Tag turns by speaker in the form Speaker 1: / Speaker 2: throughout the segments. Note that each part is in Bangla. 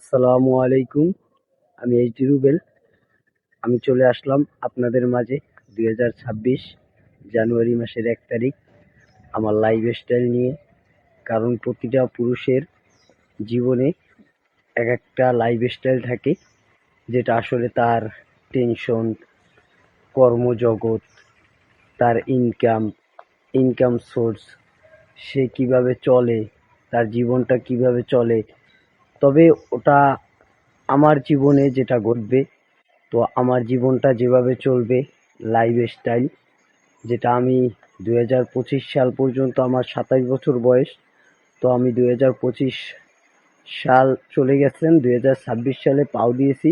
Speaker 1: আসসালামু আলাইকুম। আমি এইচ ডি রুবেল। আমি চলে আসলাম আপনাদের মাঝে দুই হাজার ছাব্বিশ জানুয়ারি মাসের এক তারিখ আমার লাইফ স্টাইল নিয়ে। কারণ প্রতিটা পুরুষের জীবনে এক একটা লাইফ স্টাইল থাকে, যেটা আসলে তার টেনশন কর্মজগৎ, তার ইনকাম ইনকাম সোর্স সে কীভাবে চলে, তার জীবনটা কীভাবে চলে তবে ওটা আমার জীবনে যেটা ঘটবে, তো আমার জীবনটা যেভাবে চলবে লাইফ স্টাইল যেটা আমি দু হাজার পঁচিশ সাল পর্যন্ত আমার সাতাশ বছর বয়স, তো আমি দু হাজার পঁচিশ সাল চলে গেছেন দু হাজার ছাব্বিশ সালে পাও দিয়েছি,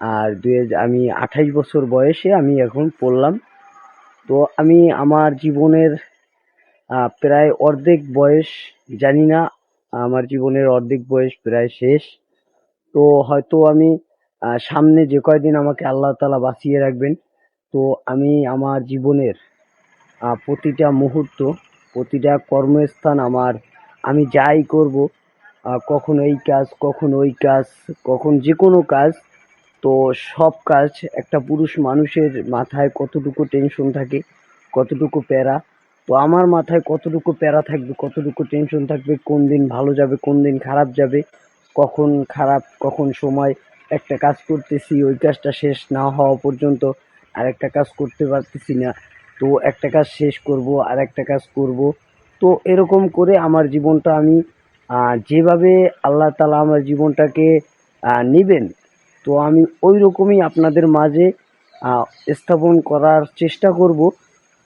Speaker 1: আর দু হাজার আমি আঠাইশ বছর বয়সে আমি এখন পড়লাম। তো আমি আমার জীবনের প্রায় অর্ধেক বয়স জানি না আমার জীবনের অর্ধেক বয়স প্রায় শেষ। তো হয়তো আমি সামনে যে কয়দিন আমাকে আল্লাহ তালা বাঁচিয়ে রাখবেন, তো আমি আমার জীবনের প্রতিটা মুহূর্ত, প্রতিটা কর্মস্থান আমার, আমি যাই করব কখন এই কাজ, কখন ওই কাজ, কখন যে কোনো কাজ, তো সব কাজ একটা পুরুষ মানুষের মাথায় কতটুকু টেনশন থাকে, কতটুকু প্যারা তো আমার মাথায় কতটুকু প্যারা থাকবে, কতটুকু টেনশন থাকবে, কোন দিন ভালো যাবে, কোন দিন খারাপ যাবে, কখন খারাপ, কখন সময়, একটা কাজ করতেছি, ওই কাজটা শেষ না হওয়া পর্যন্ত আর একটা কাজ করতে পারতেছি না, তো একটা কাজ শেষ করব আর একটা কাজ করব, তো এরকম করে আমার জীবনটা আমি যেভাবে আল্লাহ তালা আমার জীবনটাকে নেবেন, তো আমি ওই রকমই আপনাদের মাঝে স্থাপন করার চেষ্টা করব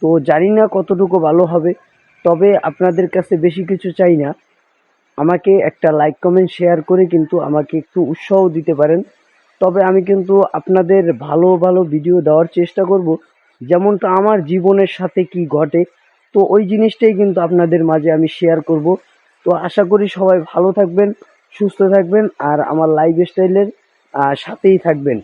Speaker 1: তো জানি না কতটুকু ভালো হবে, তবে আপনাদের কাছে বেশি কিছু চাই না। আমাকে একটা লাইক কমেন্ট শেয়ার করে কিন্তু আমাকে একটু উৎসাহ দিতে পারেন। তবে আমি কিন্তু আপনাদের ভালো ভালো ভিডিও দেওয়ার চেষ্টা করব, যেমনটা আমার জীবনের সাথে কি ঘটে। তো ওই জিনিসটাই কিন্তু আপনাদের মাঝে আমি শেয়ার করব। তো আশা করি সবাই ভালো থাকবেন, সুস্থ থাকবেন, আর আমার লাইফ স্টাইলের সাথেই থাকবেন।